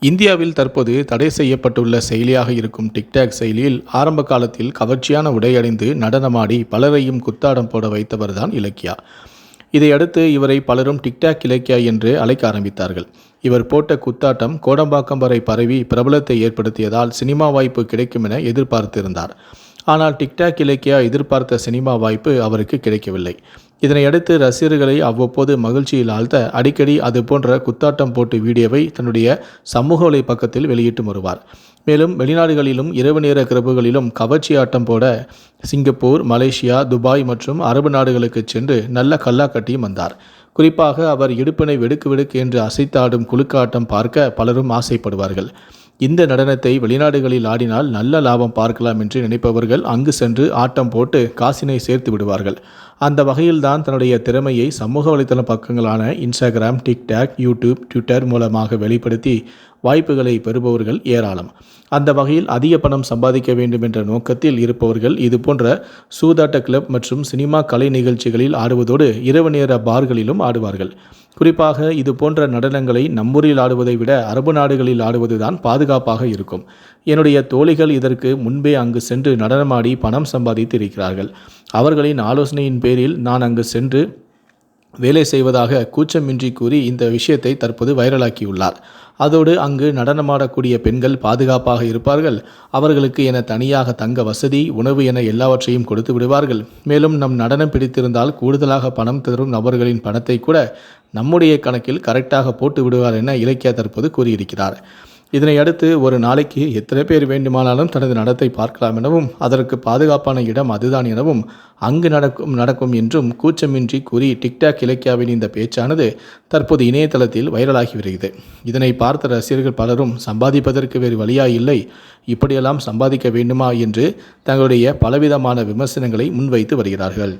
இந்தியாவில் தற்போது தடை செய்யப்பட்டுள்ள செயலியாக இருக்கும் டிக்டாக் செயலியில் ஆரம்ப காலத்தில் கவர்ச்சியான உடை நடனமாடி பலரையும் குத்தாடம் போட வைத்தவர்தான் இலக்கியா. இதையடுத்து இவரை பலரும் டிக்டாக் இலக்கியா என்று அழைக்க ஆரம்பித்தார்கள். இவர் போட்ட குத்தாட்டம் கோடம்பாக்கம் வரை பரவி பிரபலத்தை ஏற்படுத்தியதால் சினிமா வாய்ப்பு கிடைக்கும் என எதிர்பார்த்திருந்தார். ஆனால் டிக்டாக் இலக்கியா எதிர்பார்த்த சினிமா வாய்ப்பு அவருக்கு கிடைக்கவில்லை. இதனையடுத்து ரசிகர்களை அவ்வப்போது மகிழ்ச்சியில் ஆழ்த்த அடிக்கடி அது போன்ற குத்தாட்டம் போட்டு வீடியோவை தன்னுடைய சமூக வலை பக்கத்தில் வெளியிட்டு வருவார். மேலும் வெளிநாடுகளிலும் இரவு நேர கிரபுகளிலும் கவர்ச்சி ஆட்டம் போட சிங்கப்பூர் மலேசியா துபாய் மற்றும் அரபு நாடுகளுக்கு சென்று நல்ல கல்லா கட்டியும் வந்தார். குறிப்பாக அவர் இடுப்பினை வெடுக்கு வெடுக்கு என்று அசைத்தாடும் குலுக்காட்டம் பார்க்க பலரும் ஆசைப்படுவார்கள். இந்த நடனத்தை வெளிநாடுகளில் ஆடினால் நல்ல லாபம் பார்க்கலாம் என்று நினைப்பவர்கள் அங்கு சென்று ஆட்டம் போட்டு காசினை சேர்த்து விடுவார்கள். அந்த வகையில்தான் தன்னுடைய திறமையை சமூக வலைதள பக்கங்களான இன்ஸ்டாகிராம் டிக்டாக் யூடியூப் ட்விட்டர் மூலமாக வெளிப்படுத்தி வாய்ப்புகளை பெறுபவர்கள் ஏராளம். அந்த வகையில் அதிக பணம் சம்பாதிக்க வேண்டும் என்ற நோக்கத்தில் இருப்பவர்கள் இது போன்ற சூதாட்ட கிளப் மற்றும் சினிமா கலை நிகழ்ச்சிகளில் ஆடுவதோடு இரவு நேர பார்களிலும் ஆடுவார்கள். குறிப்பாக இது போன்ற நடனங்களை நம்மூரில் ஆடுவதை விட அரபு நாடுகளில் ஆடுவதுதான் பாதுகாப்பாக இருக்கும். என்னுடைய தோழிகள் இதற்கு முன்பே அங்கு சென்று நடனமாடி பணம் சம்பாதித்து இருக்கிறார்கள் அவர்களின் ஆலோசனையின் பேரில் நான் அங்கு சென்று வேலை செய்வதாக கூச்சமின்றி கூறி இந்த விஷயத்தை தற்போது வைரலாக்கியுள்ளார். அதோடு அங்கு நடனமாடக்கூடிய பெண்கள் பாதுகாப்பாக இருப்பார்கள். அவர்களுக்கு என தனியாக தங்க வசதி உணவு என எல்லாவற்றையும் கொடுத்து விடுவார்கள். மேலும் நம் நடனம் பிடித்திருந்தால் கூடுதலாக பணம் தரும் நபர்களின் பணத்தை கூட நம்முடைய கணக்கில் கரெக்டாக போட்டு விடுவார் என இலக்கியா தற்போது கூறியிருக்கிறார். இதனை அடுத்து ஒரு நாளைக்கு எத்தனை பேர் வேண்டுமானாலும் தனது நடத்தை பார்க்கலாம் எனவும் அதற்கு பாதுகாப்பான இடம் அதுதான் எனவும் அங்கு நடக்கும் நடக்கும் என்றும் கூச்சமின்றி கூறி டிக்டாக் இலக்கியாவின் இந்த பேச்சானது தற்போது இணையதளத்தில் வைரலாகி வருகிறது. இதனை பார்த்த ரசிகர்கள் பலரும் சம்பாதிப்பதற்கு வேறு வழியா இல்லை இப்படியெல்லாம் சம்பாதிக்க வேண்டுமா என்று தங்களுடைய பலவிதமான விமர்சனங்களை முன்வைத்து வருகிறார்கள்.